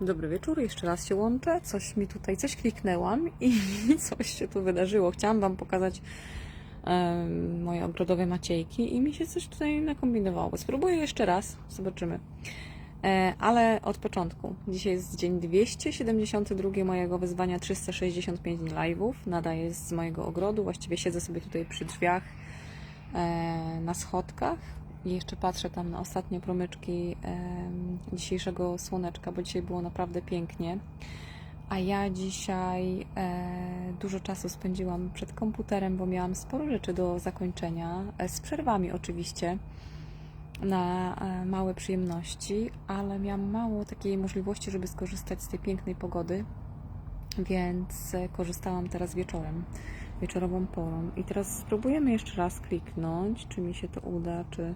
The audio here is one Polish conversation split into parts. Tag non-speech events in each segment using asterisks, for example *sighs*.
Dobry wieczór, jeszcze raz się łączę. Coś mi tutaj, coś kliknęłam i *laughs* coś się tu wydarzyło. Chciałam Wam pokazać em, moje ogrodowe maciejki i mi się coś tutaj nakombinowało. Spróbuję jeszcze raz, zobaczymy. E, ale od początku. Dzisiaj jest dzień 272 mojego wyzwania 365 dni live'ów. Nadaję z mojego ogrodu. Właściwie siedzę sobie tutaj przy drzwiach e, na schodkach i jeszcze patrzę tam na ostatnie promyczki dzisiejszego słoneczka, bo dzisiaj było naprawdę pięknie. A ja dzisiaj e, dużo czasu spędziłam przed komputerem, bo miałam sporo rzeczy do zakończenia, e, z przerwami oczywiście, na e, małe przyjemności, ale miałam mało takiej możliwości, żeby skorzystać z tej pięknej pogody, więc korzystałam teraz wieczorem, wieczorową porą. I teraz spróbujemy jeszcze raz kliknąć, czy mi się to uda, czy...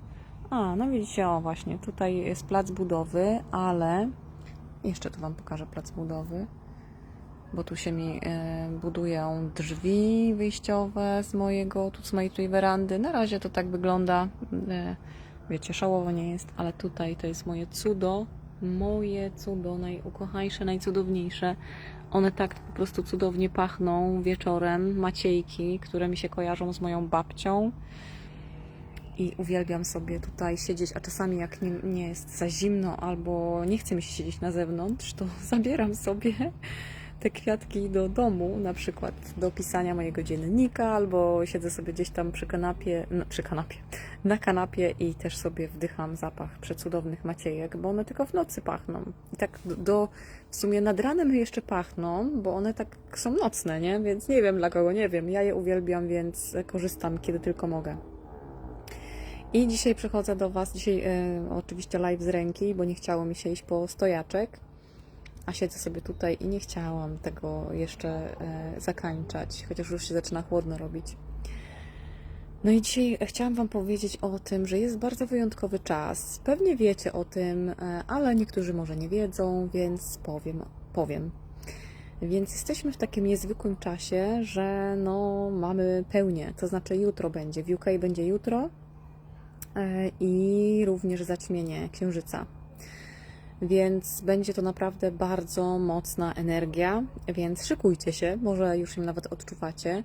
A, no widzicie, o właśnie, tutaj jest plac budowy, ale jeszcze tu Wam pokażę plac budowy, bo tu się mi e, budują drzwi wyjściowe z mojego, tu z mojej tutaj werandy. Na razie to tak wygląda, e, wiecie, szałowo nie jest, ale tutaj to jest moje cudo, moje cudo, najukochańsze, najcudowniejsze. One tak po prostu cudownie pachną wieczorem, maciejki, które mi się kojarzą z moją babcią. I uwielbiam sobie tutaj siedzieć, a czasami jak nie, nie jest za zimno albo nie chce mi się siedzieć na zewnątrz, to *laughs* zabieram sobie te kwiatki do domu, na przykład do pisania mojego dziennika, albo siedzę sobie gdzieś tam przy kanapie, no, przy kanapie, na kanapie i też sobie wdycham zapach przecudownych maciejek, bo one tylko w nocy pachną. I tak do, w sumie nad ranem jeszcze pachną, bo one tak są nocne, nie? Więc nie wiem dla kogo, nie wiem. Ja je uwielbiam, więc korzystam kiedy tylko mogę. I dzisiaj przychodzę do Was, dzisiaj e, oczywiście live z ręki, bo nie chciało mi się iść po stojaczek, a siedzę sobie tutaj i nie chciałam tego jeszcze e, zakańczać, chociaż już się zaczyna chłodno robić. No i dzisiaj chciałam Wam powiedzieć o tym, że jest bardzo wyjątkowy czas. Pewnie wiecie o tym, e, ale niektórzy może nie wiedzą, więc powiem. powiem. Więc jesteśmy w takim niezwykłym czasie, że no, mamy pełnię, to znaczy jutro będzie, w UK będzie jutro, e, i również zaćmienie księżyca. Więc będzie to naprawdę bardzo mocna energia, więc szykujcie się, może już ją nawet odczuwacie.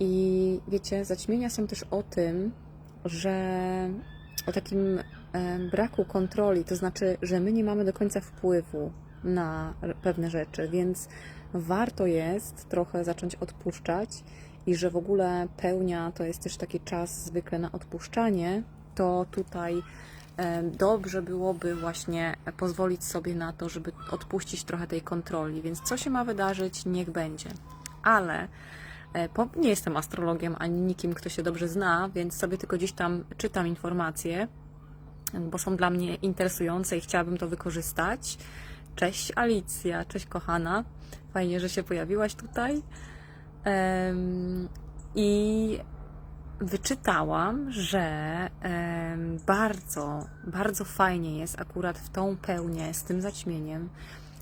I wiecie, zaćmienia są też o tym, że o takim e, braku kontroli, to znaczy, że my nie mamy do końca wpływu na pewne rzeczy, więc warto jest trochę zacząć odpuszczać i że w ogóle pełnia to jest też taki czas zwykle na odpuszczanie, to tutaj dobrze byłoby właśnie pozwolić sobie na to, żeby odpuścić trochę tej kontroli. Więc co się ma wydarzyć, niech będzie. Ale e, nie jestem astrologiem ani nikim, kto się dobrze zna, więc sobie tylko gdzieś tam czytam informacje, bo są dla mnie interesujące i chciałabym to wykorzystać. Cześć Alicja, cześć kochana. Fajnie, że się pojawiłaś tutaj. I wyczytałam, że bardzo, bardzo fajnie jest akurat w tą pełnię z tym zaćmieniem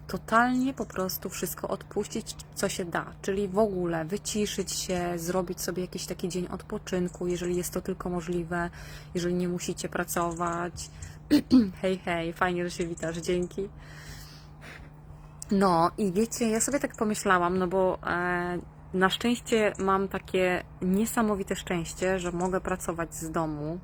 totalnie po prostu wszystko odpuścić, co się da, czyli w ogóle wyciszyć się, zrobić sobie jakiś taki dzień odpoczynku, jeżeli jest to tylko możliwe, jeżeli nie musicie pracować. *clears throat* hej, hej, fajnie, że się witasz, dzięki. No i wiecie, ja sobie tak pomyślałam, no bo e, na szczęście mam takie niesamowite szczęście, że mogę pracować z domu.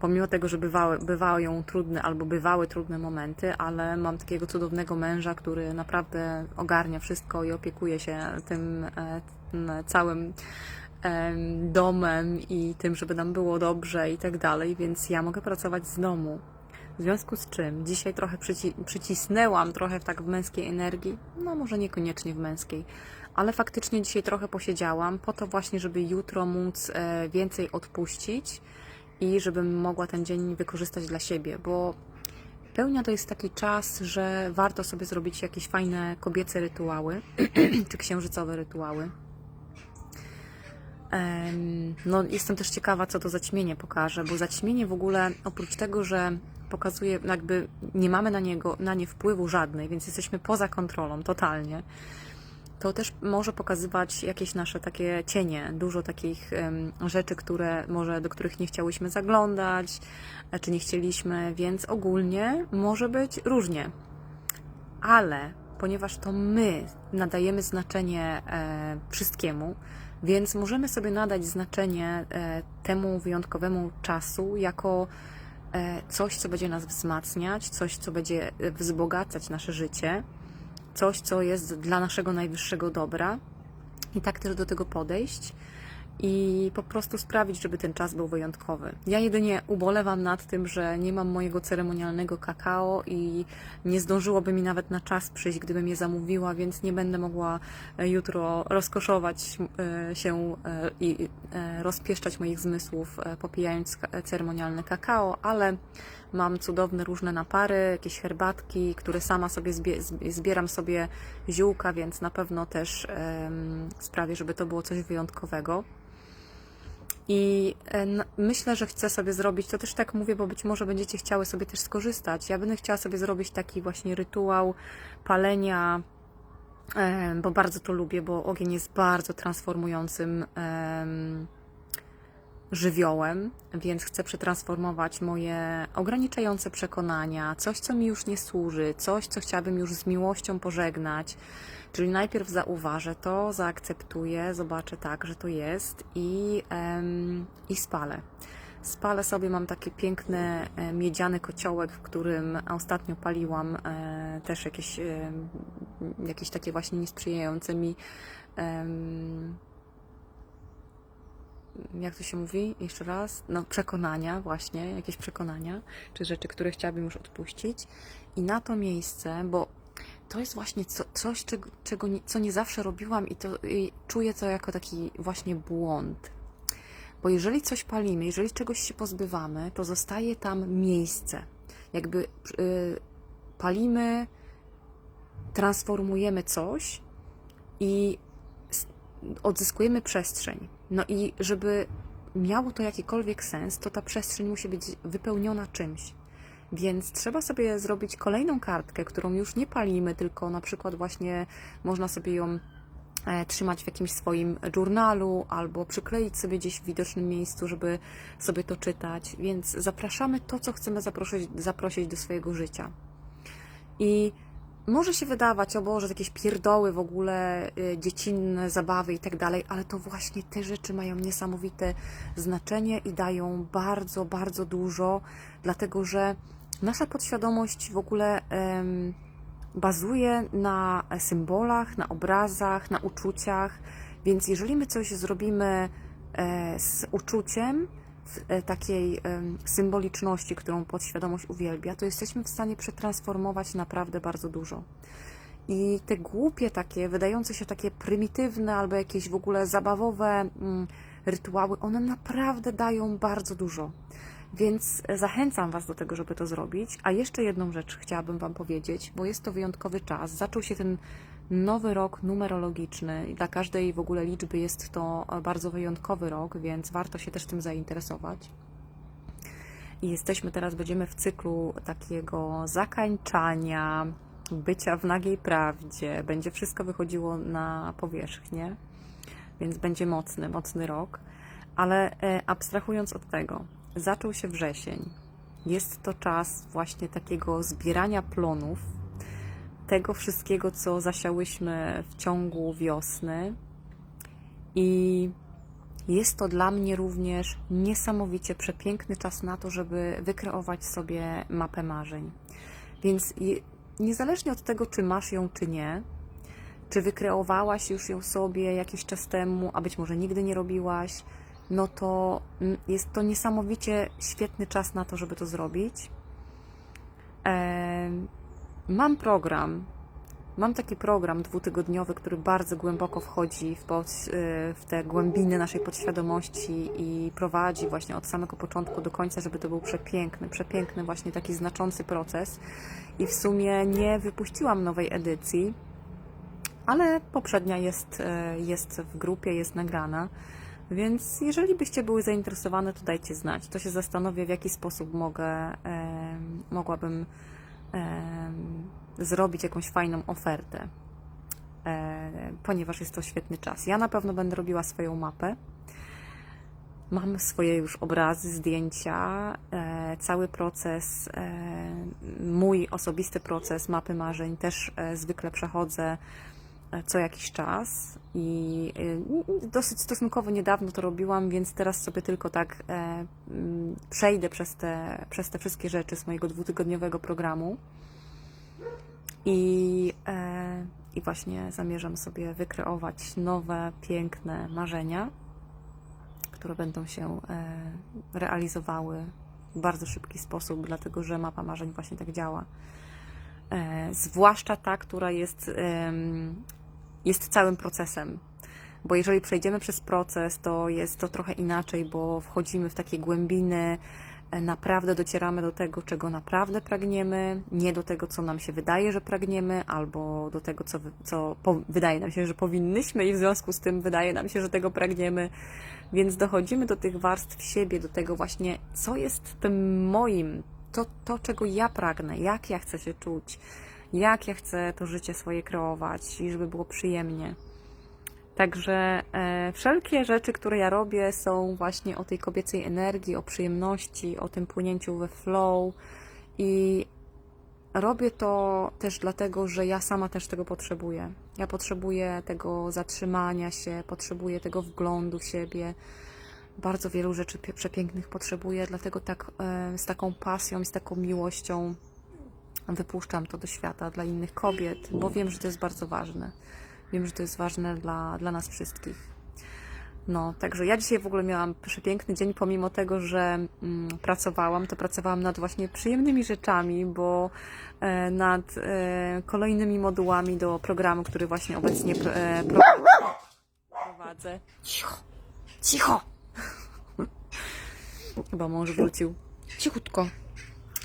Pomimo tego, że bywały, bywają trudne albo bywały trudne momenty, ale mam takiego cudownego męża, który naprawdę ogarnia wszystko i opiekuje się tym, e, tym całym em, domem i tym, żeby nam było dobrze i tak dalej, więc ja mogę pracować z domu. W związku z czym dzisiaj trochę przyci przycisnęłam trochę tak w męskiej energii, no może niekoniecznie w męskiej, ale faktycznie dzisiaj trochę posiedziałam po to właśnie, żeby jutro móc e, więcej odpuścić i żebym mogła ten dzień wykorzystać dla siebie, bo pełnia to jest taki czas, że warto sobie zrobić jakieś fajne kobiece rytuały *clears throat* czy księżycowe rytuały. No, jestem też ciekawa, co to zaćmienie pokaże, bo zaćmienie w ogóle, oprócz tego, że pokazuje, jakby nie mamy na niego, na nie wpływu żadnej, więc jesteśmy poza kontrolą totalnie, to też może pokazywać jakieś nasze takie cienie, dużo takich rzeczy, które może do których nie chciałyśmy zaglądać, e, czy nie chcieliśmy, więc ogólnie może być różnie. ale ponieważ to my nadajemy znaczenie e, wszystkiemu, więc możemy sobie nadać znaczenie e, temu wyjątkowemu czasu jako coś, co będzie nas wzmacniać, coś, co będzie wzbogacać nasze życie, coś, co jest dla naszego najwyższego dobra. I tak też do tego podejść i po prostu sprawić, żeby ten czas był wyjątkowy. Ja jedynie ubolewam nad tym, że nie mam mojego ceremonialnego kakao i nie zdążyłoby mi nawet na czas przyjść, gdybym je zamówiła, więc nie będę mogła e, jutro rozkoszować e, się e, i rozpieszczać moich zmysłów, popijając ceremonialne kakao, ale mam cudowne różne napary, jakieś herbatki, które sama sobie zbie- zb- zbieram sobie ziółka, więc na pewno też sprawię, żeby to było coś wyjątkowego. I e, myślę, że chcę sobie zrobić, to też tak mówię, bo być może będziecie chciały sobie też skorzystać. Ja będę chciała sobie zrobić taki właśnie rytuał palenia, e, bo bardzo to lubię, bo ogień jest bardzo transformującym żywiołem, więc chcę przetransformować moje ograniczające przekonania, coś, co mi już nie służy, coś, co chciałabym już z miłością pożegnać. Czyli najpierw zauważę to, zaakceptuję, zobaczę tak, że to jest i, em, i spalę. Spalę sobie, mam taki piękny e, miedziany kociołek, w którym ostatnio paliłam e, też jakieś, e, jakieś takie właśnie niesprzyjające mi em, jak to się mówi, jeszcze raz, no przekonania właśnie, jakieś przekonania, czy rzeczy, które chciałabym już odpuścić i na to miejsce, bo to jest właśnie co, coś, czego, czego nie, co nie zawsze robiłam i, to, i czuję to jako taki właśnie błąd. Bo jeżeli coś palimy, jeżeli czegoś się pozbywamy, to zostaje tam miejsce. Jakby y, palimy, transformujemy coś i odzyskujemy przestrzeń. No i żeby miało to jakikolwiek sens, to ta przestrzeń musi być wypełniona czymś. Więc trzeba sobie zrobić kolejną kartkę, którą już nie palimy, tylko na przykład właśnie można sobie ją e, trzymać w jakimś swoim journalu albo przykleić sobie gdzieś w widocznym miejscu, żeby sobie to czytać. Więc zapraszamy to, co chcemy zaprosić, zaprosić do swojego życia. I może się wydawać, o Boże, jakieś pierdoły w ogóle, y, dziecinne zabawy i tak dalej, ale to właśnie te rzeczy mają niesamowite znaczenie i dają bardzo, bardzo dużo, dlatego że nasza podświadomość w ogóle em, bazuje na symbolach, na obrazach, na uczuciach, więc jeżeli my coś zrobimy e, z uczuciem, takiej em, symboliczności, którą podświadomość uwielbia, to jesteśmy w stanie przetransformować naprawdę bardzo dużo. I te głupie takie, wydające się takie prymitywne albo jakieś w ogóle zabawowe mm, rytuały, one naprawdę dają bardzo dużo. Więc zachęcam Was do tego, żeby to zrobić. A jeszcze jedną rzecz chciałabym Wam powiedzieć, bo jest to wyjątkowy czas. Zaczął się ten nowy rok numerologiczny dla każdej w ogóle liczby jest to bardzo wyjątkowy rok, więc warto się też tym zainteresować. I jesteśmy teraz, będziemy w cyklu takiego zakańczania, bycia w nagiej prawdzie. Będzie wszystko wychodziło na powierzchnię, więc będzie mocny, mocny rok. Ale e, abstrahując od tego, zaczął się wrzesień. Jest to czas właśnie takiego zbierania plonów, tego wszystkiego, co zasiałyśmy w ciągu wiosny. I jest to dla mnie również niesamowicie przepiękny czas na to, żeby wykreować sobie mapę marzeń. Więc niezależnie od tego, czy masz ją, czy nie, czy wykreowałaś już ją sobie jakiś czas temu, a być może nigdy nie robiłaś, no to mm, jest to niesamowicie świetny czas na to, żeby to zrobić. Mam program. Mam taki program dwutygodniowy, który bardzo głęboko wchodzi w, pod, y, w te głębiny naszej podświadomości i prowadzi właśnie od samego początku do końca, żeby to był przepiękny, przepiękny, właśnie taki znaczący proces. I w sumie nie wypuściłam nowej edycji, ale poprzednia jest, e, jest w grupie, jest nagrana. Więc jeżeli byście były zainteresowane, to dajcie znać. To się zastanowię, w jaki sposób mogę, em, mogłabym zrobić jakąś fajną ofertę, e, ponieważ jest to świetny czas. Ja na pewno będę robiła swoją mapę. Mam swoje już obrazy, zdjęcia, e, cały proces, e, mój osobisty proces mapy marzeń też zwykle przechodzę co jakiś czas i e, dosyć stosunkowo niedawno to robiłam, więc teraz sobie tylko tak e, mm, przejdę przez te, przez te wszystkie rzeczy z mojego dwutygodniowego programu i, e, i właśnie zamierzam sobie wykreować nowe, piękne marzenia które będą się e, realizowały w bardzo szybki sposób, dlatego że mapa marzeń właśnie tak działa. Zwłaszcza ta, która jest, jest całym procesem. Bo jeżeli przejdziemy przez proces, to jest to trochę inaczej, bo wchodzimy w takie głębiny, e, naprawdę docieramy do tego, czego naprawdę pragniemy, nie do tego, co nam się wydaje, że pragniemy, albo do tego, co, co wydaje nam się, że powinnyśmy, i w związku z tym wydaje nam się, że tego pragniemy. Więc dochodzimy do tych warstw siebie, do tego właśnie, co jest tym moim, to, to czego ja pragnę, jak ja chcę się czuć, jak ja chcę to życie swoje kreować i żeby było przyjemnie. Także e, wszelkie rzeczy, które ja robię, są właśnie o tej kobiecej energii, o przyjemności, o tym płynięciu we flow i robię to też dlatego, że ja sama też tego potrzebuję. Ja potrzebuję tego zatrzymania się, potrzebuję tego wglądu w siebie. Bardzo wielu rzeczy przepięknych potrzebuję, dlatego tak e, z taką pasją i z taką miłością wypuszczam to do świata dla innych kobiet, bo wiem, że to jest bardzo ważne. Wiem, że to jest ważne dla, dla nas wszystkich. No, także ja dzisiaj w ogóle miałam przepiękny dzień, pomimo tego, że mm, pracowałam, to pracowałam nad właśnie przyjemnymi rzeczami, bo e, nad e, kolejnymi modułami do programu, który właśnie obecnie e, pro- prowadzę. Cicho, cicho! *laughs* Chyba mąż wrócił. Cichutko.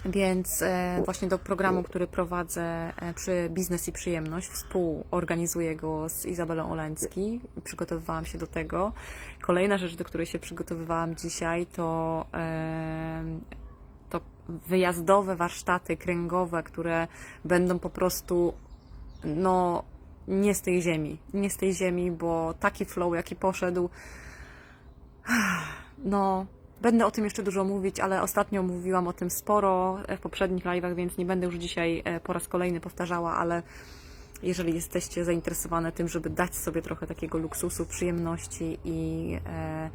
Więc e, właśnie do programu, który prowadzę e, przy Biznes i Przyjemność, współorganizuję go z Izabelą Oleński. Przygotowywałam się do tego. Kolejna rzecz, do której się przygotowywałam dzisiaj, to, e, to wyjazdowe warsztaty kręgowe, które będą po prostu no, nie z tej ziemi. Nie z tej ziemi, bo taki flow, jaki poszedł, *sighs* no, będę o tym jeszcze dużo mówić, ale ostatnio mówiłam o tym sporo w poprzednich live'ach, więc nie będę już dzisiaj e, po raz kolejny powtarzała, ale jeżeli jesteście zainteresowane tym, żeby dać sobie trochę takiego luksusu, przyjemności i e,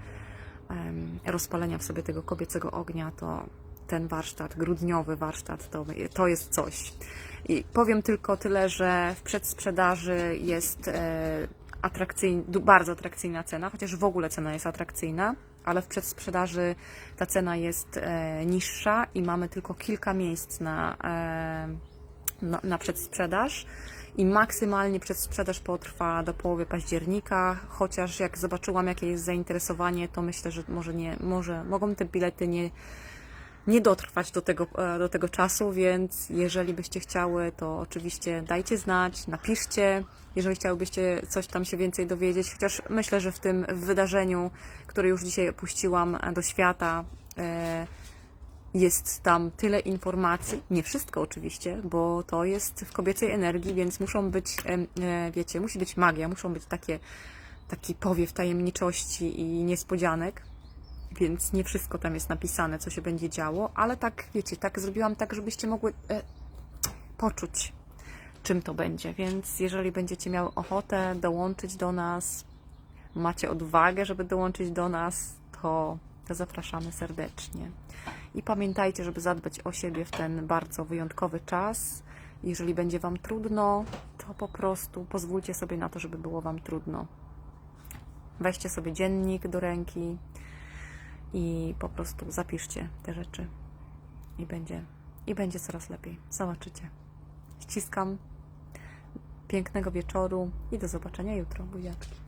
em, rozpalenia w sobie tego kobiecego ognia, to ten warsztat, grudniowy warsztat, to, to jest coś. I powiem tylko tyle, że w przedsprzedaży jest e, bardzo atrakcyjna cena, chociaż w ogóle cena jest atrakcyjna, ale w przedsprzedaży ta cena jest e, niższa i mamy tylko kilka miejsc na, e, na, na przedsprzedaż. I maksymalnie przedsprzedaż potrwa do połowy października, chociaż jak zobaczyłam, jakie jest zainteresowanie, to myślę, że może nie, może mogą te bilety nie, nie dotrwać do tego, e, do tego czasu, więc jeżeli byście chciały, to oczywiście dajcie znać, napiszcie, jeżeli chciałybyście coś tam się więcej dowiedzieć, chociaż myślę, że w tym wydarzeniu, które już dzisiaj opuściłam e, do świata, e, jest tam tyle informacji, nie wszystko oczywiście, bo to jest w kobiecej energii, więc muszą być, wiecie, musi być magia, muszą być takie, taki powiew tajemniczości i niespodzianek, więc nie wszystko tam jest napisane, co się będzie działo, ale tak, wiecie, tak zrobiłam tak, żebyście mogły e, poczuć, czym to będzie, więc jeżeli będziecie miały ochotę dołączyć do nas, macie odwagę, żeby dołączyć do nas, to, to zapraszamy serdecznie. I pamiętajcie, żeby zadbać o siebie w ten bardzo wyjątkowy czas. Jeżeli będzie Wam trudno, to po prostu pozwólcie sobie na to, żeby było Wam trudno. Weźcie sobie dziennik do ręki i po prostu zapiszcie te rzeczy. I będzie, i będzie coraz lepiej. Zobaczycie. Ściskam. Pięknego wieczoru i do zobaczenia jutro. Buziaczki.